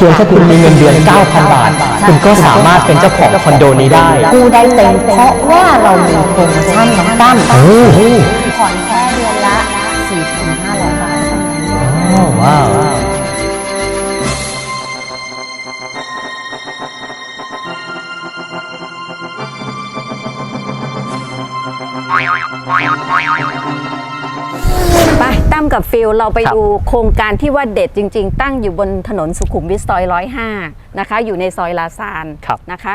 เพียงแค่คุณมีเงินเดือน 9,000 บาท คุณก็สามารถเป็นเจ้าของคอนโดนี้ได้ กู้ได้เต็มเพราะว่าเรามีโปรโมชั่นน้องตั้มโอ้โห ผ่อนแค่เดือนละ 4,500 บาทเท่านั้นอ้าวว้าวไปตั้ มกับฟิลเราไปครับดูโครงการที่ว่าเด็ดจริง ๆ ตั้งอยู่บนถนนสุขุมวิทซอยร้อยห้านะคะ อยู่ในซอยลาซานครับนะคะ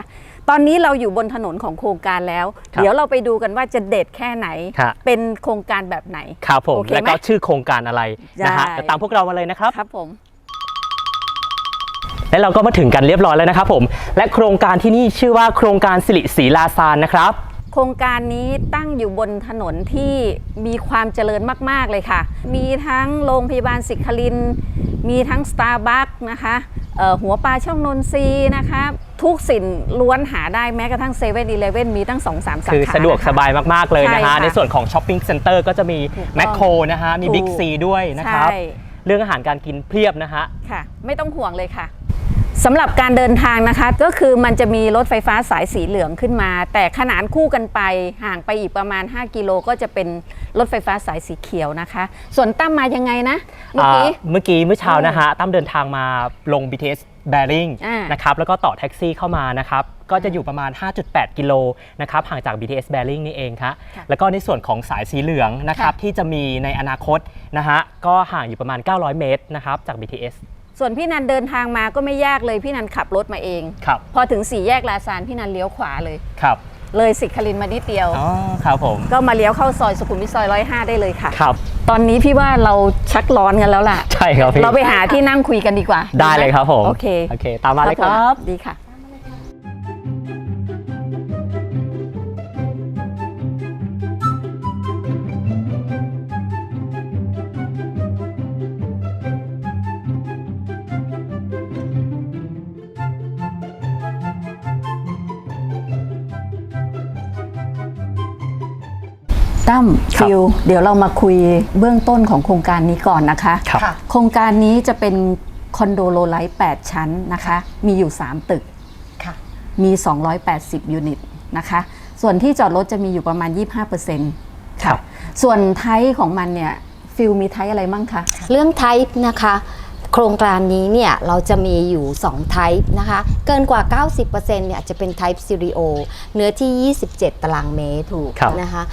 ตอนนี้เราอยู่บนถนนของโครงการแล้วครับเดี๋ยวเราไปดูกันว่าจะเด็ดแค่ไหนครับเป็นโครงการแบบไหนครับผมโอเคแล้วไหมก็ชื่อโครงการอะไรนะฮะได้เดี๋ยวตามพวกเรามาเลยนะครับครับผมและเราก็มาถึงกันเรียบร้อยแล้วนะครับผม และโครงการที่นี่ชื่อว่าโครงการสิริศรีลาซานนะครับโครงการนี้ตั้งอยู่บนถนนที่มีความเจริญมาก ๆ เลยค่ะ มีทั้งโรงพยาบาลสิคลิน มีทั้งสตาร์บัคนะคะเอ่อหัวปลาช่องนนทรีย์นะคะ ทุกสินล้วนหาได้แม้กระทั่งเซเว่นอีเลฟเว่นมีตั้ง 2-3 สาขาคือสะดวกนคสบายมาก ๆ เลยนะใช่ฮะค่ะในส่วนของช้อปปิ้งเซ็นเตอร์ก็จะมีถูกต้องแมคโครนะฮะมีถูกบิ๊กซีด้วยนะครับใช่เรื่องอาหารการกินเพียบนะฮะค่ะ ไม่ต้องห่วงเลยค่ะ สำหรับการเดินทางนะคะ ก็คือมันจะมีรถไฟฟ้าสายสีเหลืองขึ้นมา แต่ขนานคู่กันไปห่างไปอีกประมาณ 5 กิโลก็จะเป็นรถไฟฟ้าสายสีเขียวนะคะ ส่วนตั้มมายังไงนะ เมื่อกี้อ่าเมื่อกี้เมื่อเช้านะฮะตั้มเดินทางมาลง BTS Bearing อ่านนะครับแล้วก็ต่อแท็กซี่เข้ามานะครับก็จะอยู่ประมาณ 5.8 กิโลนะครับห่างจาก BTS Bearing นี่เองครับค่ะแล้วก็ในส่วนของสายสีเหลืองนะครับค่ะที่จะมีในอนาคตนะฮะก็ห่างอยู่ประมาณ 900 เมตรนะครับจาก BTS ส่วนพี่นันเดินทางมาก็ไม่ยากเลยพี่นันขับรถมาเอง ครับ พอถึงสี่แยกลาซานพี่นันเลี้ยวขวาเลย ครับ เลยสิคลินมานิดเดียว อ๋อ ครับผม ก็มาเลี้ยวเข้าซอยสุขุมวิทซอยร้อยห้าได้เลยค่ะ ครับ ตอนนี้พี่ว่าเราชักร้อนกันแล้วล่ะ ใช่ครับพี่ เราไปหาที่นั่งคุยกันดีกว่า ได้เลยครับผม โอเค โอเค ตามมาเลยครับผมดีค่ะ ตั้มครับฟิลเดี๋ยวเรามาคุยเบื้องต้นของโครงการนี้ก่อนนะคะครับค่ะโครงการนี้จะเป็นคอนโดโลไลท์8ชั้นนะคะ มีอยู่ 3 ตึกค่ะมี 280 ยูนิตนะคะ ส่วนที่จอดรถจะมีอยู่ประมาณ 25%ครัค่ะบส่วนไทป์ของมันเนี่ยฟิลมีไทป์อะไรมั่งคะ เรื่อง type นะคะ โครงการนี้เนี่ยเราจะมีอยู่2 type นะคะ เกินกว่า 90%เนี่ยจะเป็น type stereo เนื้อที่ 27 ตารางเมตรถูกครับนะคะ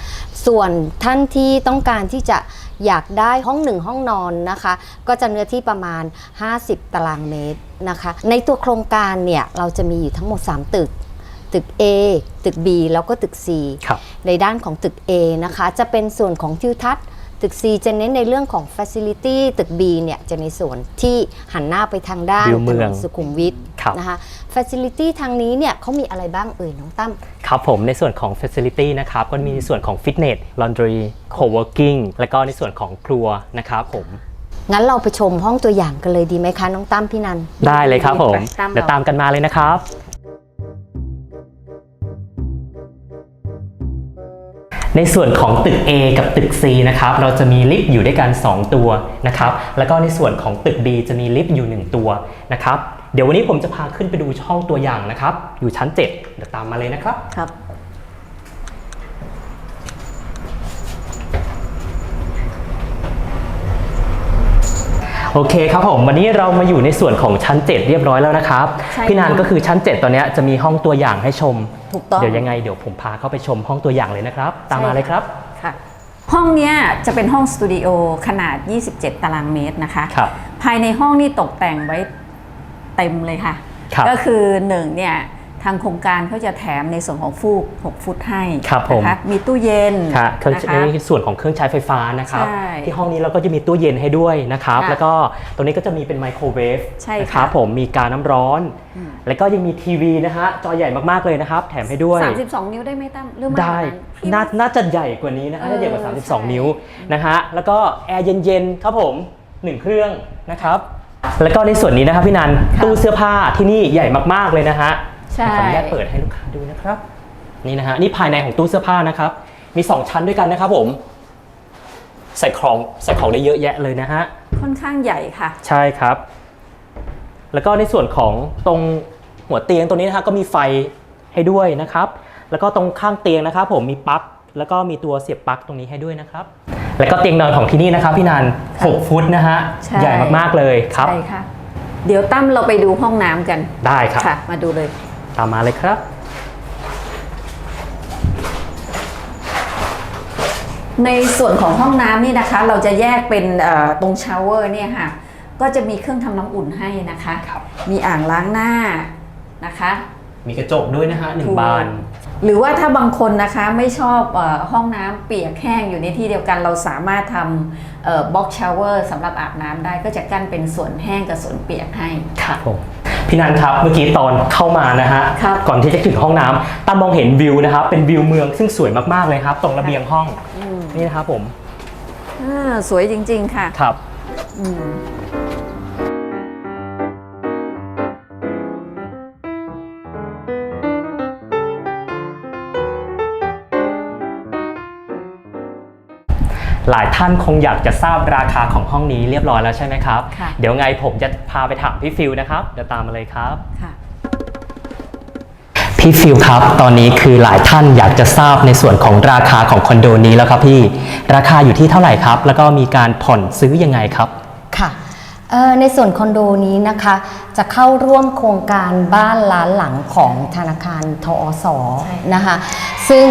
ส่วนท่านที่ต้องการที่จะอยากได้ห้องหนึ่งห้องนอนนะคะ ก็จะเนื้อที่ประมาณ 50 ตารางเมตรนะคะ ในตัวโครงการเนี่ยเราจะมีอยู่ทั้งหมด 3 ตึกตึก A ตึก B แล้วก็ตึก C ครับในด้านของตึก A นะคะ จะเป็นส่วนของทิวทัศน์ ตึก C จะเน้นในเรื่องของ Facility ตึก B เนี่ยจะในส่วนที่หันหน้าไปทางด้านวิวเมืถองนนสุขุมวิทครับ นะคะ Facility ทางนี้เนี่ยเขามีอะไรบ้างเอ่ยน้องตั้ม ครับผมในส่วนของ Facility นะครับก็มีในส่วนของ Fitness Laundry Co-working แล้วก็ในส่วนของครัวนะครับผม งั้นเราไปชมห้องตัวอย่างกันเลยดีไหมคะ น้องตั้มพี่นัน ได้เลยครับผมไปตามเรา เดี๋ยวตามกันมาเลยนะครับ ในส่วนของตึก A กับตึก C นะครับเราจะมีลิฟต์อยู่ด้วยกัน 2 ตัวนะครับแล้วก็ในส่วนของตึก B จะมีลิฟต์อยู่ 1 ตัวนะครับเดี๋ยววันนี้ผมจะพาขึ้นไปดูห้องตัวอย่างนะครับ อยู่ชั้น 7 เดี๋ยวตามมาเลยนะครับครับ โอเคครับผมวันนี้เรามาอยู่ในส่วนของชั้น 7 เรียบร้อยแล้วนะครับ ใช่พี่นันค่ะ ก็คือชั้น 7 ตอนเนี้ยจะมีห้องตัวอย่างให้ชม ถูกต้อง เดี๋ยวยังไงเดี๋ยวผมพาเข้าไปชมห้องตัวอย่างเลยนะครับ ตามมาเลยครับ ค่ะ ห้องเนี้ยจะเป็นห้องสตูดิโอขนาด 27 ตารางเมตรนะคะ ครับ ภายในห้องนี่ตกแต่งไว้เต็มเลยค่ะ ครับก็คือหนึ่งเนี่ย ทางโครงการเขาจะแถมในส่วนของฟูก 6 ฟุตให้ครับผมนะคะมีตู้เย็นค่ะเครื่องนะคะในส่วนของเครื่องใช้ไฟฟ้านะครับใช่ที่ห้องนี้เราก็จะมีตู้เย็นให้ด้วยนะครับค่ะแล้วก็ตรงนี้ก็จะมีเป็นไมโครเวฟใช่นะคค่ะรับผมมีการน้ำร้อน แล้วก็ยังมีทีวีนะฮะจอใหญ่มากๆเลยนะครับ แถมให้ด้วย 32 นิ้วได้ไหมตั้มหรือมากกได้ว่านั้นพี่น่าว่าน่าจะใหญ่กว่านี้นะฮะเออน่าจะใหญ่กว่าใช่32 นิ้วนะฮะแล้วก็แอร์เย็นๆครับผม1เครื่องนะครับแล้วก็ในส่วนนี้นะครับพี่นันค่ะตู้เสื้อผ้าที่นี่ใหญ่มากๆเลยนะฮะ ใช่ ขออนุญาตเปิดให้ลูกค้าดูนะครับ นี่นะฮะนี่ภายในของตู้เสื้อผ้านะครับ มี 2 ชั้นด้วยกันนะครับผม ใส่ของใส่ของได้เยอะแยะเลยนะฮะ ค่อนข้างใหญ่ค่ะ ใช่ครับ แล้วก็ในส่วนของตรงหัวเตียงตรงนี้นะฮะก็มีไฟให้ด้วยนะครับ แล้วก็ตรงข้างเตียงนะครับ ผมมีปลั๊กแล้วก็มีตัวเสียบปลั๊กตรงนี้ให้ด้วยนะครับ แล้วก็เตียงนอนของที่นี่นะครับพี่นัน6ฟุตนะฮะใช่ ใหญ่มากๆเลยครับ ใช่ค่ะ เดี๋ยวตั้มเราไปดูห้องน้ำกันได้ครับ ค่ะ มาดูเลย ตามมาเลยครับ ในส่วนของห้องน้ำนี่นะคะ เราจะแยกเป็นเอ่อตรงชาวเวอร์เนี่ยค่ะ ก็จะมีเครื่องทำน้ำอุ่นให้นะคะครับมีอ่างล้างหน้านะคะ มีกระจกด้วยนะฮะหนึ่งบานหรือว่าถ้าบางคนนะคะไม่ชอบเออห้องน้ำเปียกแห้งอยู่ในที่เดียวกันเราสามารถทำบ็อกชาวเวอร์สำหรับอาบน้ำได้ก็จะกั้นเป็นส่วนแห้งกับส่วนเปียกให้ครับผม พี่นันครับเมื่อกี้ตอนเข้ามานะฮะครับก่อนที่จะถึงห้องน้ำตามมองเห็นวิวนะครับเป็นวิวเมืองซึ่งสวยมากๆเลยครับ ตรงระเบียงห้องอืมนี่นะครับผมอ่าสวยจริง ๆ ค่ะครับ อืม หลายท่านคงอยากจะทราบราคาของห้องนี้เรียบร้อยแล้วใช่ไหมครับ ค่ะ เดี๋ยวไงผมจะพาไปถามพี่ฟิวนะครับ เดี๋ยวตามมาเลยครับ ค่ะ พี่ฟิวครับ ตอนนี้คือหลายท่านอยากจะทราบในส่วนของราคาของคอนโดนี้แล้วครับพี่ ราคาอยู่ที่เท่าไหร่ครับ แล้วก็มีการผ่อนซื้อยังไงครับ ค่ะเอ่อในส่วนคอนโดนี้นะคะ จะเข้าร่วมโครงการบ้านล้านหลังของธนาคารทอสใช่นะคะ ซึ่ง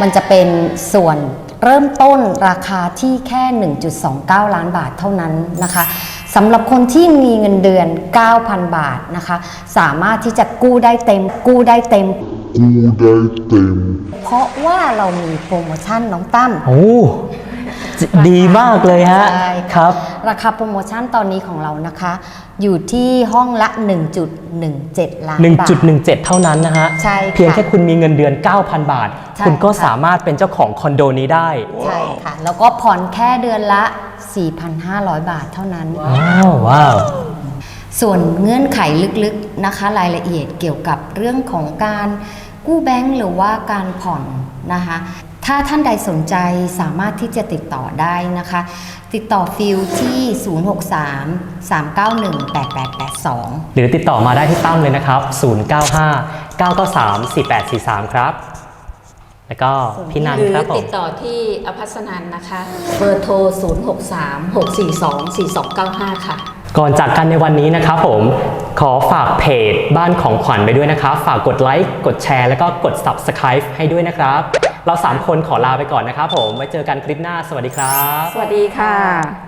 มันจะเป็นส่วน เริ่มต้นราคาที่แค่ 1.29 ล้านบาทเท่านั้นนะคะสำหรับคนที่มีเงินเดือน 9,000 บาทนะคะ สามารถที่จะกู้ได้เต็ม กู้ได้เต็ม กูได้เต็ม เพราะว่าเรามีโปรโมชั่นน้องตั้มโอ้ ดีมากเลยฮะใช่ครับ ราคาโปรโมชั่นตอนนี้ของเรานะคะ อยู่ที่ห้องละ 1.17 ล้านบาท 1.17 เท่านั้นนะฮะ ใช่ค่ะเพียงแค่คุณมีเงินเดือน 9,000 บาท ใช่คุณก็ค่ะ สามารถเป็นเจ้าของคอนโดนี้ได้ ใช่ค่ะ แล้วก็ผ่อนแค่เดือนละ 4,500 บาทเท่านั้น ว้าวว้าว ส่วนเงื่อนไขลึกๆนะคะ รายละเอียดเกี่ยวกับเรื่องของการกู้แบงก์หรือว่าการผ่อนนะคะ ถ้าท่านใดสนใจสามารถที่จะติดต่อได้นะคะ ติดต่อฟิลที่ 063-391-8882 หรือติดต่อมาได้ที่ตั้มเลยนะครับ 095 993 4843 ครับ แล้วก็พี่นันหรือครับผติมดต่อที่อภัสนันนะคะ เบอร์โทร 0636424295 ค่ะ ก่อนจากกันในวันนี้นะครับผม ขอฝากเพจบ้านของขวัญไปด้วยนะครับ ฝากกดไลค์ กดแชร์ แล้วก็กด Subscribe ให้ด้วยนะครับ เรา 3 คนขอลาไปก่อนนะครับผม ไว้เจอกันคลิปหน้า สวัสดีครับ สวัสดีค่ะ